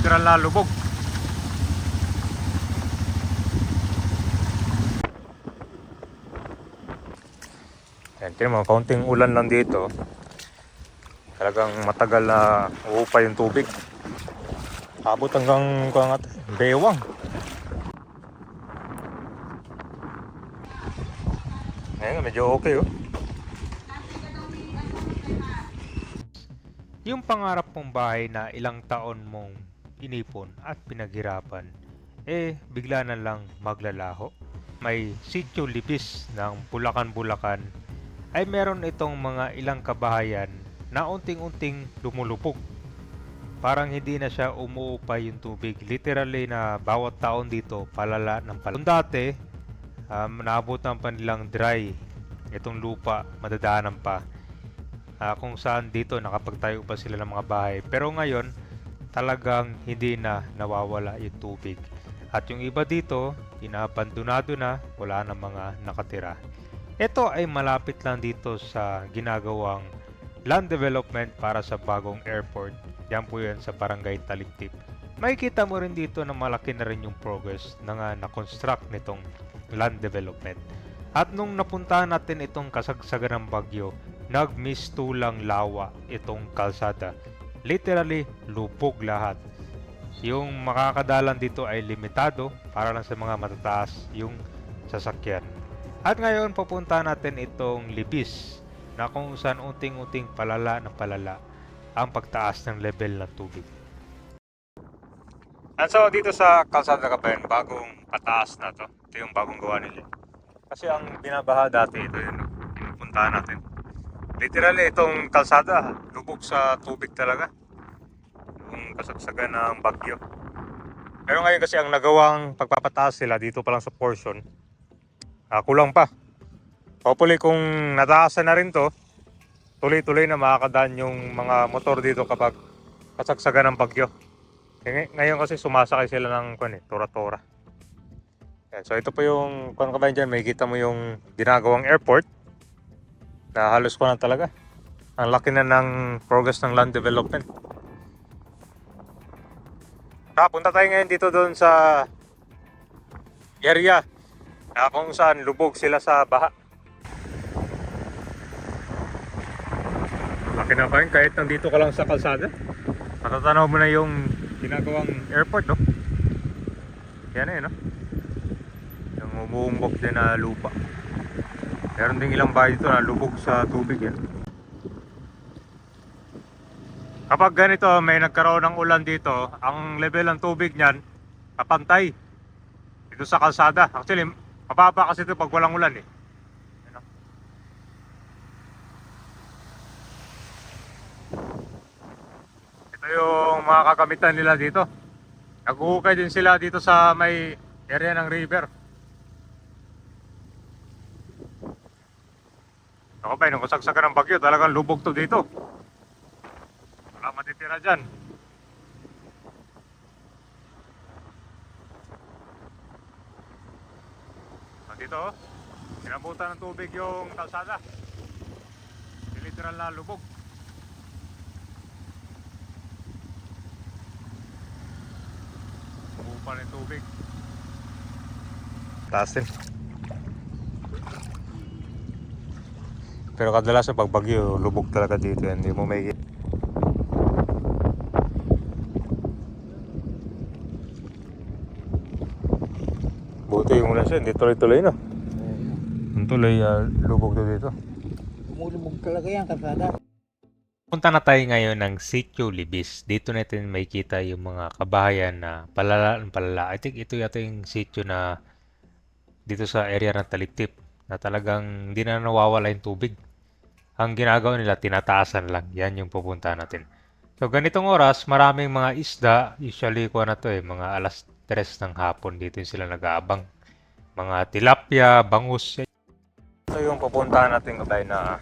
literal na lubog. Yan, tinan mo, kaunting ulan lang dito. Talagang matagal na uupa yung tubig. Abot hanggang nga, bewang. Ngayon, medyo okay oh. Yung pangarap mong bahay na ilang taon mong inipon at pinaghirapan, eh bigla na lang maglalaho. May sityo libis ng Bulacan-Bulacan ay meron itong mga ilang kabahayan na unting-unting lumulupog. Parang hindi na siya umuupa yung tubig. Literally na bawat taon dito palala ng palala. Kung dati, um, naabot ng panilang dry itong lupa, madadaanan pa. Ah, kung saan dito nakapagtayo pa sila ng mga bahay. Pero ngayon, talagang hindi na nawawala yung tubig. At yung iba dito, inabandonado na, wala na mga nakatira. Ito ay malapit lang dito sa ginagawang land development para sa bagong airport. Yan po yan sa barangay Taligtip. Makikita mo rin dito na malaki na rin yung progress na nga na-construct nitong land development. At nung napuntahan natin itong kasagsagan ng bagyo, nagmistulang lawa itong kalsada. Literally, lubog lahat. Yung makakadalan dito ay limitado para lang sa mga matataas yung sasakyan. At ngayon pupunta natin itong libis na kung saan unting-unting palala ng palala ang pagtaas ng level ng tubig. And so dito sa Kalsada Kabayan, bagong pataas na to. Ito yung bagong gawa nila. Kasi ang binabaha dati, ito yun, pinupuntahan natin. Literally, itong kalsada, lubog sa tubig talaga. Yung kasagsagan ng bagyo. Pero ngayon kasi ang nagawang pagpapataas sila dito pa lang sa portion, ah, kulang pa. Hopefully kung nataasan na rin to, tuloy-tuloy na makakadaan yung mga motor dito kapag kasagsagan ng bagyo. Eh, ngay- ngayon kasi sumasakay sila ng kwan eh, tora-tora. So ito po yung, kung kabayan dyan, may kita mo yung ginagawang airport na halos ko na talaga. Ang laki na ng progress ng land development. Ah, punta tayo ngayon dito doon sa area na kung saan lubog sila sa baha. Laki na yun kahit nandito ka lang sa kalsada? Matatanaw mo na yung ginagawang airport, no? Yan na no? Yung umuumbok din na lupa. Meron ding ilang bahay dito na lubog sa tubig yan. Kapag ganito may nagkaroon ng ulan dito, ang level ng tubig niyan kapantay dito sa kalsada. Actually, mababa kasi ito pag walang ulan eh. Ito yung mga kagamitan nila dito. Naghuhukay din sila dito sa may area ng river. Ako ba, nung kasagsagan ng bagyo, talagang lubog to dito. Wala matitira dyan. Ah, Dito, oh. Sinabutan ng tubig yung kalsada. Literal na lubog. Bupa ng tubig. Taas din. Pero kadalasan pag bagyo, lubog talaga dito yan. Hindi mo may Buti yung ulan siya, hindi tuloy-tuloy na. Ang tuloy, ah, lubog daw dito. Umulubog talaga yan, kasada. Punta na tayo ngayon ng Sitio Libis. Dito natin makikita yung mga kabahayan na palala ng palala. I think ito yata yung sitio na dito sa area ng Talitip na talagang hindi na nawawala yung tubig. Ang ginagawa nila, tinataasan lang. Yan yung pupunta natin. So ganitong oras, maraming mga isda. Usually, kuha na to eh, mga alas 3 ng hapon. Dito yung sila nag-aabang. Mga tilapia, bangus. Ito yung pupuntahan natin kabay na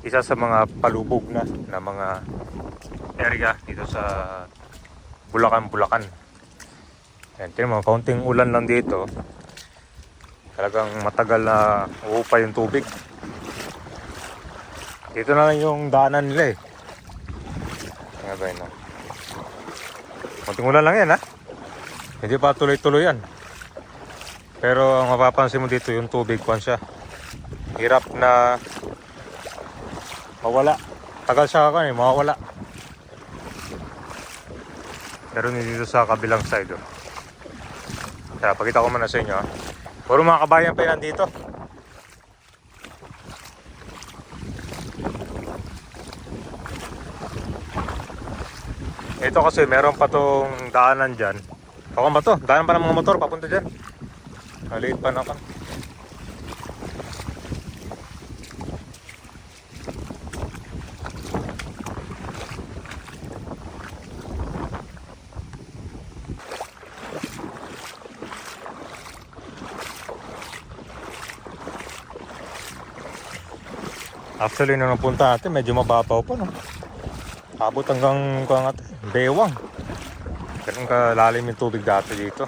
isa sa mga palubog na na mga area dito sa Bulacan, Bulacan. Yan, tingnan mo, kaunting ulan lang dito. Talagang matagal na uupa yung tubig. Dito na lang yung daanan nila eh. Nga ba yun? no? Kunting ulan lang yan ha. Hindi pa tuloy-tuloy yan. Pero ang mapapansin mo dito yung tubig kwan siya. Hirap na mawala. Tagal siya ka eh, mawawala. Pero dito sa kabilang side oh. Kaya pakita ko muna sa inyo ha. Puro mga kabayan pa yan nandito. Ito kasi meron pa tong daanan dyan. Baka ba to? Daanan pa ng mga motor papunta dyan. Maliit pa naman. Actually, nung napunta natin, medyo mababaw pa, no? Abot hanggang kung natin, bewang. Ganun kalalim yung tubig dati dito.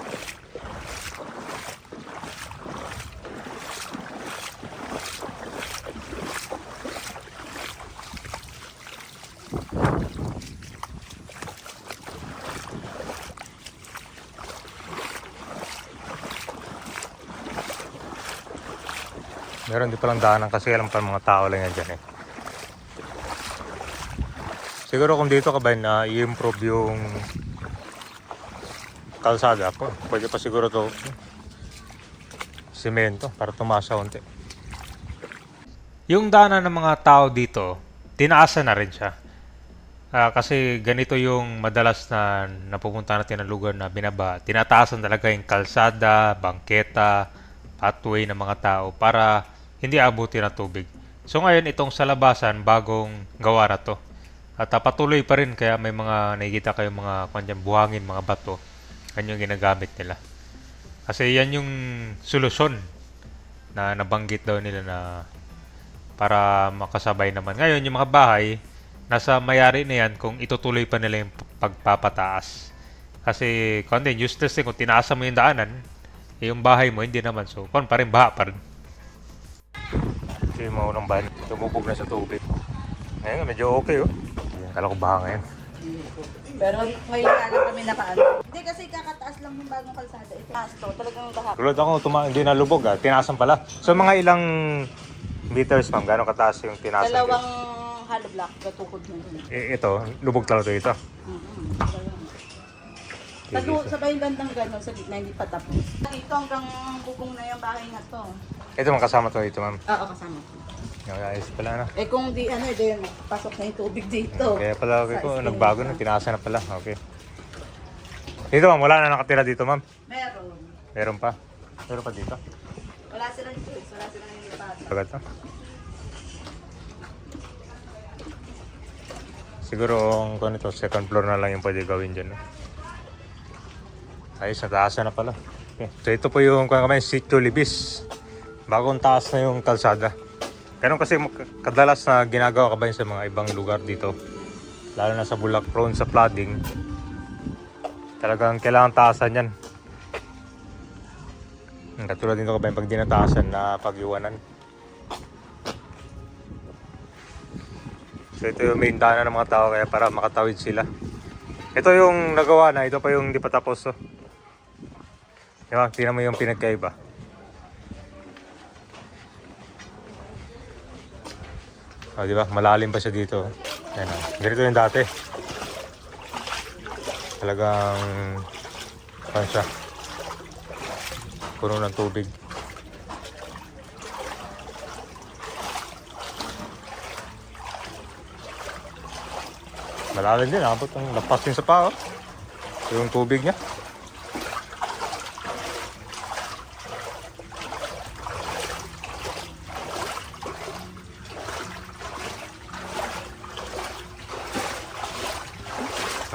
Meron di palang daanan kasi alam pa mga tao lang yan dyan eh. Siguro kung dito ka ba na i-improve yung kalsada po, pwede pa siguro to semento para tumaas siya unti. Yung daanan ng mga tao dito, tinaasan na rin siya. Ah, kasi ganito yung madalas na napupunta natin ng lugar na binaba. Tinataasan talaga yung kalsada, bangketa, pathway ng mga tao para hindi abutin ng tubig. So ngayon itong sa labasan, bagong gawa na to. At ah, patuloy pa rin kaya may mga nakikita kayong mga kanyang buhangin, mga bato. Yan yung ginagamit nila. Kasi yan yung solusyon na nabanggit daw nila na para makasabay naman. Ngayon, yung mga bahay, nasa mayari na yan kung itutuloy pa nila yung pagpapataas. Kasi, kung din, useless din kung tinaasa mo yung daanan, eh, yung bahay mo, hindi naman. So, kung pa rin, baha pa rin. Ito yung maunang bahay. Tumubog na sa tubig. Ngayon, medyo okay, oh. Kala ko baha ngayon. Pero ngayon nga lang kami nakaano. Hindi kasi kakataas lang ng bagong kalsada. Ito. Taas to, talagang baha. Tulad ako, tuma hindi na lubog, ah. Tinaasan pala. So, mga ilang meters, ma'am? Gano'ng kataas yung tinaasan? Dalawang hollow block, katukod na dun. Eh, ito, lubog talaga ito. Mm-hmm. Tago, sabay bandang gano'n sa gitna, hindi pa tapos. Dito hanggang bubong na yung bahay na to. Ito, mga kasama to ito, ma'am. Oo, kasama Ayos pala na. Eh kung di ano, di pasok na yung tubig dito. Kaya pala okay ko, nagbago na, tinaasa na pala. Okay. Dito ma'am, wala na nakatira dito ma'am. Meron. Meron pa. Meron pa dito. Wala silang choice, wala silang nilipatan. Agad to. Siguro ang kung ito, second floor na lang yung pwede gawin dyan. No? Ayos, nataasan na pala. Okay. So ito po yung kung kamay, Sitio Libis. Bagong taas na yung kalsada. Ganun kasi kadalas na ginagawa ka ba yun sa mga ibang lugar dito. Lalo na sa Bulak prone sa flooding. Talagang kailangan taasan yan. Katulad dito ka ba yung pag dinataasan na pag-iwanan. So ito yung main daanan ng mga tao kaya para makatawid sila. Ito yung nagawa na, ito pa yung hindi pa tapos. Oh. Diba? Tingnan mo yung pinagkaiba. Oh, di ba? Malalim pa siya dito. Ayan, oh. Ganito yung dati. Talagang ano siya? Puno ng tubig. Malalim din, abot ang lapas din sa paa. oh. Yung tubig niya.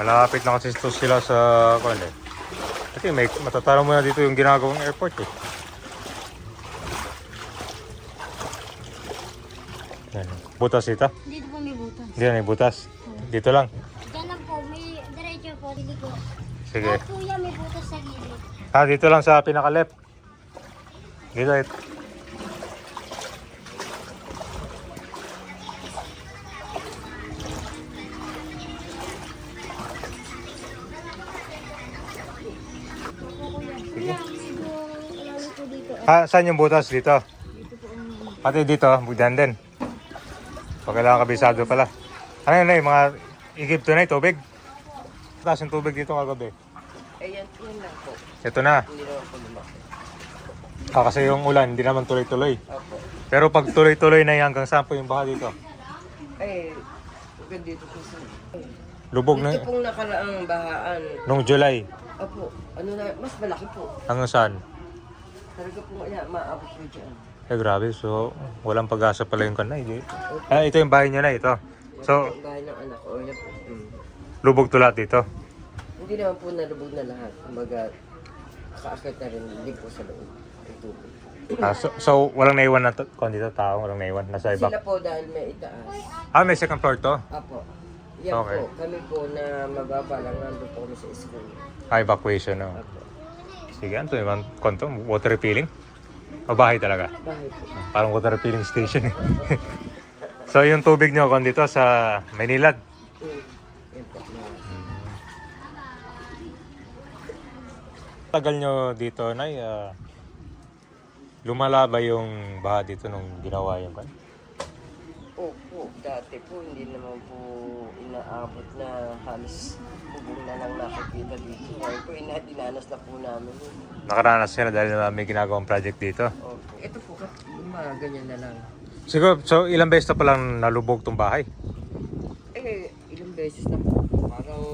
Malapit na kasi ito sila sa kwan eh. Kasi may matatara mo na dito yung ginagawang airport eh. Yan. Butas ito? Dito po may butas. Na may butas. Dito lang. Diyan lang po, may diretso po, dito. Sige. At kuya, may butas sa gilid. Ah, dito lang sa pinaka-left. Dito ito. Ha, saan yung butas? Dito? Pati dito, bugdan din. Kailangan kabisado pala. Ano yun, Nay? Mga igib to na tubig? Taas yung tubig dito kagabi. Ayan, yan lang po. Ito na. Hindi naman po lumaki. Ah, kasi yung ulan, hindi naman tuloy-tuloy. Opo. Pero pag tuloy-tuloy na yung hanggang saan po yung baha dito? Eh, huwag dito po sa... Lubog na pong nakaraang bahaan. nung July. Opo, ano na, mas malaki po. Hanggang saan? Talaga po, ayan, maabot po dyan. Eh grabe, so walang pag-asa pala yung kanay. Di. Ah, ito yung bahay niyo na ito. So, Ang bahay ng anak ko, yan po. Mm. lubog to lahat dito. Hindi naman po nalubog na lahat. Kumbaga, kaakit na rin, hindi po sa loob. Ang tubig. Ah, so, so, walang naiwan na to, kung dito tao, walang naiwan. Nasa iba. Sila po dahil may itaas. Ah, may second floor to? Apo. Yan Okay. po, kami po na mababa lang nandun po kami sa school. Ah, evacuation, no? Apo. Sige, ano to yung konto? Water refilling? O bahay talaga? Bahay po. Parang water refilling station eh. so, yung tubig nyo kung dito sa Maynilad. Mm. Po. Tagal nyo dito, Nay, ah, lumala ba yung baha dito nung ginawa yung kan? Opo, dati po hindi naman po inaabot na halos bubong na lang nakikita dito. Ngayon po ina, dinanas na po namin. yun. Nakaranas sila dahil na may ginagawang project dito. Opo. Ito po, yung mga ganyan na lang. Siguro, so ilang beses na palang nalubog tong bahay? Eh, ilang beses na po. Parang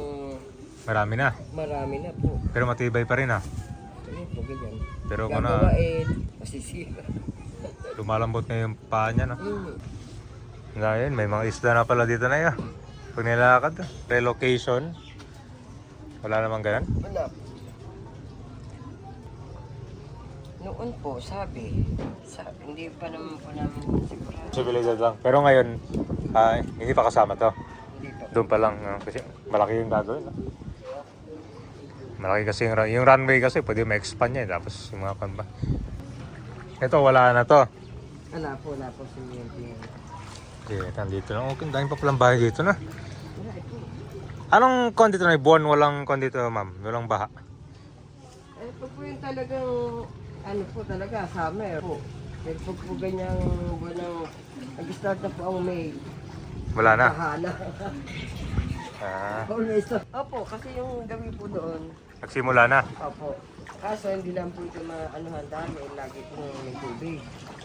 Marami na. marami na po. Pero matibay pa rin ah. Ano po, ganyan. Pero kung Gagawa na eh, masisira. lumalambot na yung paa niya, no? Mm. Ngayon, may mga isda na pala dito na yun. Pag nilakad, relocation. Wala namang ganun. Wala. Noon po, sabi, sabi, hindi pa naman po namin sigurado. Sibilidad lang. Pero ngayon, ah, hindi pa kasama to. Hindi pa. Doon pa lang. ah, kasi malaki yung gagawin. Malaki kasi yung, run- yung runway kasi pwede ma-expand niya. eh, Tapos yung mga pan ba. Ito, wala na to. Wala po, wala po si Miyente. Okay, nandito lang. Okay, dahil pa palang bahay dito na. Anong kon dito na? Buwan walang kon dito, ma'am. Walang baha. Eh, pag po yung talagang, ano po talaga, summer po. Eh, pag po ganyang buwan ng, nag-start na po ang May. Wala na. Bahana. Ah, Always. Opo, kasi yung gabi po doon, nagsimula na. opo. Kaso hindi lang po ito maanuhan dahil lagi po may tubig.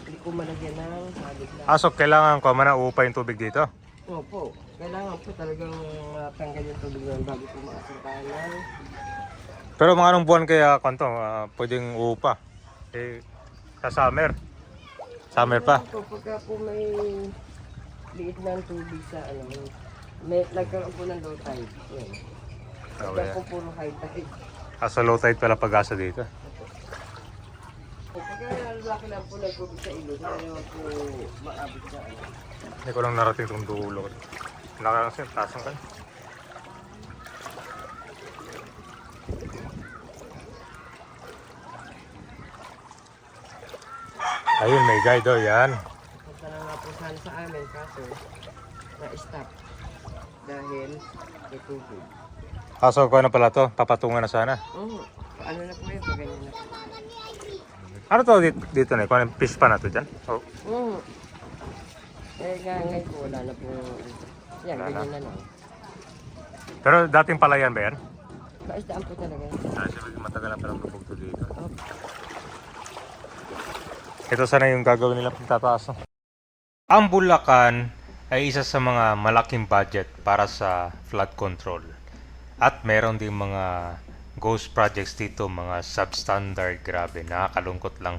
Hindi ko malagyan ng salig lang. Ah, so kailangan ko man uupa yung tubig dito. Opo, kailangan po talagang uh, tanggal yung tubig doon bago po maasintahan ng Pero mga anong buwan kaya kanto, ah, pwedeng uupa? Eh, sa summer. Summer pa. Po, pagka po may liit ng tubig sa ano, may nagkaroon po ng low tide. Yan. Oh, Pagka yeah. po puro high tide. Ah, low tide pala pag-asa dito. Pagka lang po nagtubig sa ilog, hindi po maabot sa ano. Ko lang narating itong dulo. Naka kasi, tasang ka. Ayun, may guide oh, yan. Punta na nga po sana sa amin kaso na-stop dahil may tubig. Kaso ko na pala to, papatungan na sana. Oo, ano na po yun, ganyan na po. Ano to dito, dito na? Kung anong fish pa na to dyan? Oh, Oo. Eh, nga ngayon po, wala na po. Yan, Wala na. ganyan na lang. pero dating palayan ba yan? Kaisdaan po talaga. Kasi matagal na palang lubog to dito. Oh, Ito sana yung gagawin nila pagtataas. no? Ang Bulacan ay isa sa mga malaking budget para sa flood control. At meron din mga ghost projects dito, mga substandard, grabe, nakakalungkot lang.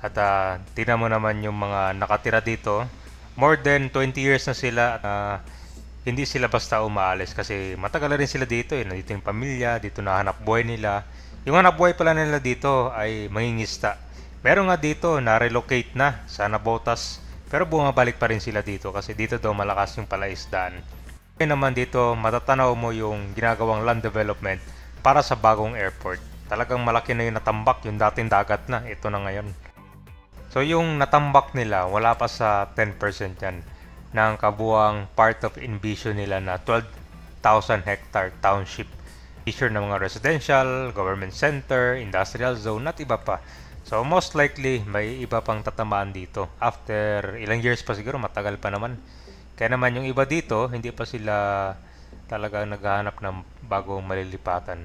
At uh, tingnan mo naman yung mga nakatira dito, more than 20 years na sila, ah, hindi sila basta umaalis kasi matagal na rin sila dito eh. Nandito yung pamilya, dito na hanap buhay nila. Yung hanap buhay pala nila dito ay mangingista. Meron nga dito, na-relocate na sa Nabotas. Pero bumabalik pa rin sila dito kasi dito daw malakas yung palaisdaan. Kaya naman dito, matatanaw mo yung ginagawang land development para sa bagong airport. Talagang malaki na yung natambak, yung dating dagat na. Ito na ngayon. So yung natambak nila, wala pa sa 10% yan ng kabuang part of envision nila na 12,000 hectare township. Feature ng mga residential, government center, industrial zone at iba pa. So most likely may iba pang tatamaan dito. After ilang years pa siguro, matagal pa naman. Kaya naman yung iba dito, hindi pa sila talaga naghahanap ng bagong malilipatan.